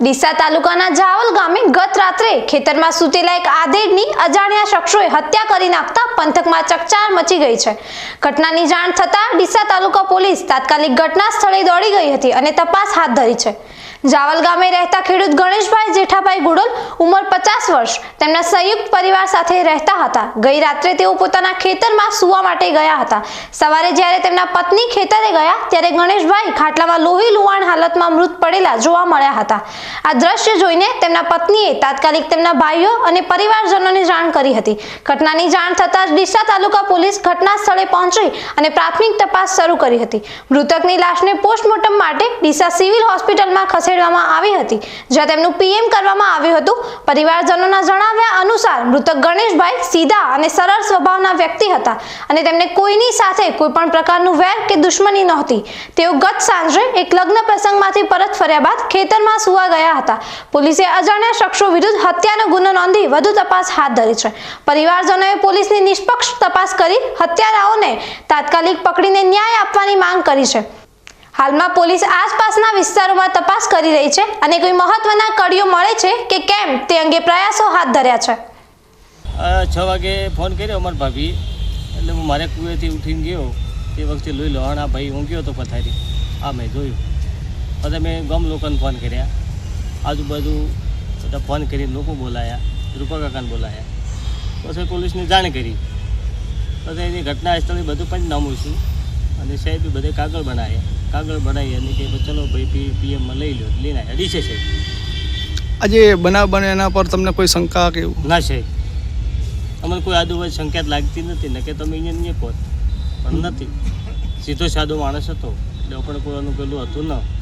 ડીસા તાલુકાના જાવલ ગામે ગત રાત્રે ખેતરમાં સૂતેલા એક આધેડની અજાણ્યા શખ્સોએ હત્યા કરી નાખતા પંથકમાં ચકચાર મચી ગઈ છે. ઘટનાની જાણ થતાં ડીસા તાલુકા પોલીસ તાત્કાલિક ઘટના સ્થળે દોડી ગઈ હતી અને તપાસ હાથ ધરી છે. જાવલ ગામે રહેતા ખેડૂત ગણેશભાઈ જેઠાભાઈ ગુડોલ ઉંમર પચાસ વર્ષ તેમના સંયુક્ત પરિવાર સાથે રહેતા હતા. ગઈ રાત્રે તેઓ પોતાના ખેતરમાં સૂવા માટે ગયા હતા. સવારે જ્યારે તેમના પત્ની ખેતરે ગયા, ત્યારે ગણેશભાઈ ખાટલામાં લોહી લુવાણ હાલતમાં મૃત પડેલા જોવા મળ્યા હતા. આ દ્રશ્ય જોઈને તેમના પત્નીએ તાત્કાલિક તેમના ભાઈઓ અને પરિવારજનોને જાણ કરી હતી. ઘટનાની જાણ થતાં જ ડીસા તાલુકા પોલીસ ઘટના સ્થળે પહોંચી અને પ્રાથમિક તપાસ શરૂ કરી હતી. મૃતકની લાશને પોસ્ટમોર્ટમ માટે ડીસા સિવિલ હોસ્પિટલમાં ખસેડવામાં આવી હતી. જ્યાં તેમનું પીએમ કરવામાં આવ્યું હતું. પરિવારજનોના જણાવ્યા અનુસાર મૃતક ગણેશભાઈ સીધા અને સરળ સ્વભાવના વ્યક્તિ હતા અને તેમને કોઈની સાથે કોઈપણ પ્રકારનું વેર કે દુશ્મની નહોતી. તેઓ ગત સાંજે એક લગ્ન પ્રસંગમાંથી પરત ફર્યા બાદ ખેતરમાં સુવા ગયા હતા. પોલીસે અજાણ્યા શખ્સો વિરુદ્ધ હત્યાનો ગુનો નોંધી વધુ તપાસ હાથ ધરી છે. પરિવારજનોએ પોલીસની નિષ્પક્ષ તપાસ કરી હત્યારાઓને તાત્કાલિક પકડીને ન્યાય આપવાની માંગ કરી છે. હાલમાં પોલીસ આસપાસના વિસ્તારોમાં તપાસ કરી રહી છે અને કોઈ મહત્વના કડીઓ મળે છે કે કેમ તે અંગે પ્રયાસો હાથ ધર્યા છે. છ વાગે ફોન કર્યો અમારા ભાભી. એટલે હું મારે કુએથી ઉઠીને ગયો. તે વખતે લોહી લોહાણ ભાઈ ઊંઘ્યો હતો પથારી. આ મેં જોયું. પછી મેં ગમ લોકોને ફોન કર્યા. આજુબાજુ બધા ફોન કરીને લોકો બોલાયા, રૂપા કાકાને બોલાયા. પછી પોલીસને જાણ કરી. પછી એની ઘટના સ્થળે બધું પંચનામું છું. અને સાહેબે બધે કાગળ બનાવ્યા. કાગળ બનાવી અને કે ચલો ભાઈ પીએમમાં લઈ લો લઈને ના ડીસે સાહેબ. આજે બનાવ બને એના પર તમને કોઈ શંકા કે ના સાહેબ. અમને કોઈ આજુબાજુ સંકેત લાગતી નથી. ને કે તમે અહીંયા નહીં પહોંચ. પણ નથી. સીધો સાદો માણસ હતો. એટલે આપણે કોઈ એનું પેલું હતું ન.